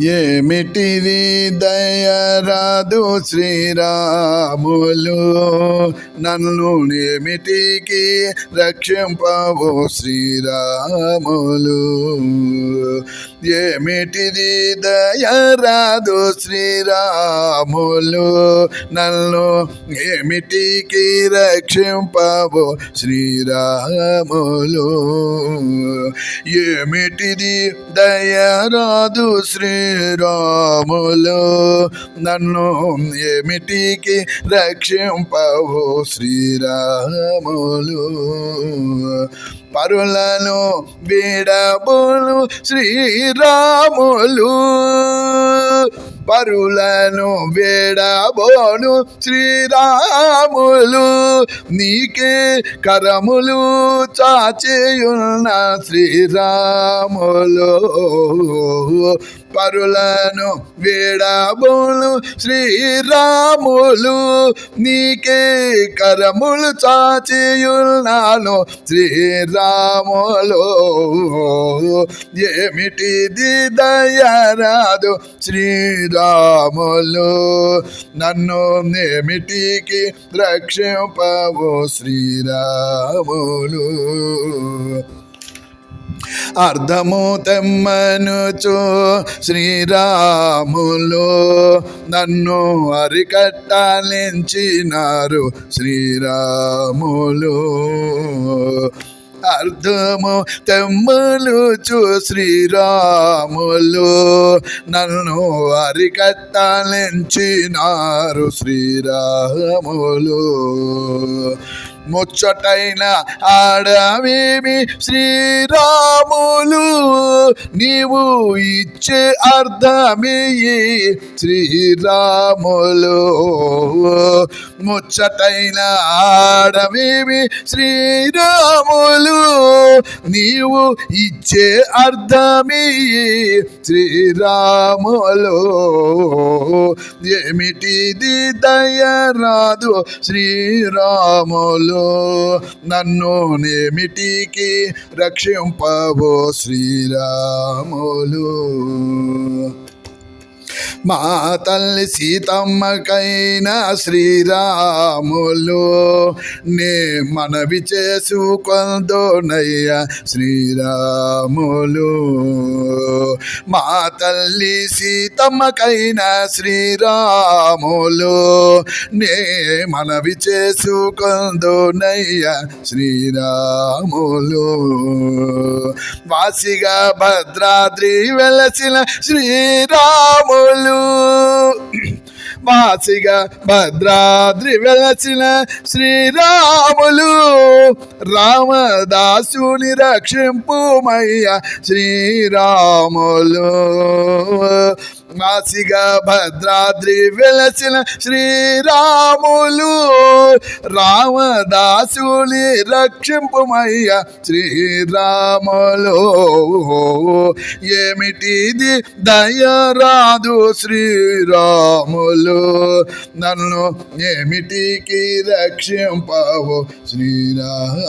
ఏమిటిది దయరాదు శ్రీరాములు. నన్ను ఏమిటికి రక్షింపవు శ్రీరాములు. ఏమిటిది దయరాదు శ్రీరాములు? నన్ను ఏమిటికి రక్షింపవు శ్రీరాములు? ఏమిటిది దయరాదు శ్రీరాములు? నన్ను ఏమిటికి రక్షింపవు శ్రీరాములు? పరులను విడబులు శ్రీరాములు. పరులను వేడబోను శ్రీరాములు. నీకే కరములు చాచేయున్న శ్రీరాములు. పరులను వేడబోను శ్రీరాములు. నీకే కరములు చాచేయున్నాను శ్రీరాములు. ఏమిటిది దయరాదు రాములు. నన్ను ఏమిటికి రక్షింపవు శ్రీరాములు. అర్ధము తెమ్మనుచు శ్రీరాములు. నన్ను అరికట్టాలించినారు శ్రీరాములు. అర్ధము తెమ్మలుచు శ్రీరాములు. నన్ను అరికట్టాలించినారు శ్రీరాములు. ముచ్చటైన ఆడవేమి పౌలు. నీవు ఇచ్చే అర్థమే శ్రీరాములు. ముచ్చటైన ఆడమేమి శ్రీరాములు? నీవు ఇచ్చే అర్థమే శ్రీరాములు. ఏమిటిది దయరాదు శ్రీరాములు? నన్ను నేమిటికి రక్షింపవు శ్రీరాములు. మా తల్లి సీతమ్మకైనా శ్రీరాములు నే మనవి చేసుకొందోనయ్య శ్రీరాములు. మా తల్లి సీతమ్మకైనా శ్రీరాములు నే మనవి చేసుకొందోనయ్య శ్రీరాములు. వాసిగా భద్రాద్రి వెలసిన శ్రీరాములు. వాసిగా భద్రాద్రి వెలసిన శ్రీరాములు. రామదాసుని రక్షింపుమయ్య శ్రీరాములు. వాసిగా భద్రాద్రి వెలసిన శ్రీరాములు రామదాసుని రక్షింపుమయ్య శ్రీరాములు. ఏమిటిది దయరాదు శ్రీరాములు? నన్ను ఏమిటికి రక్షింపవు శ్రీరాములు?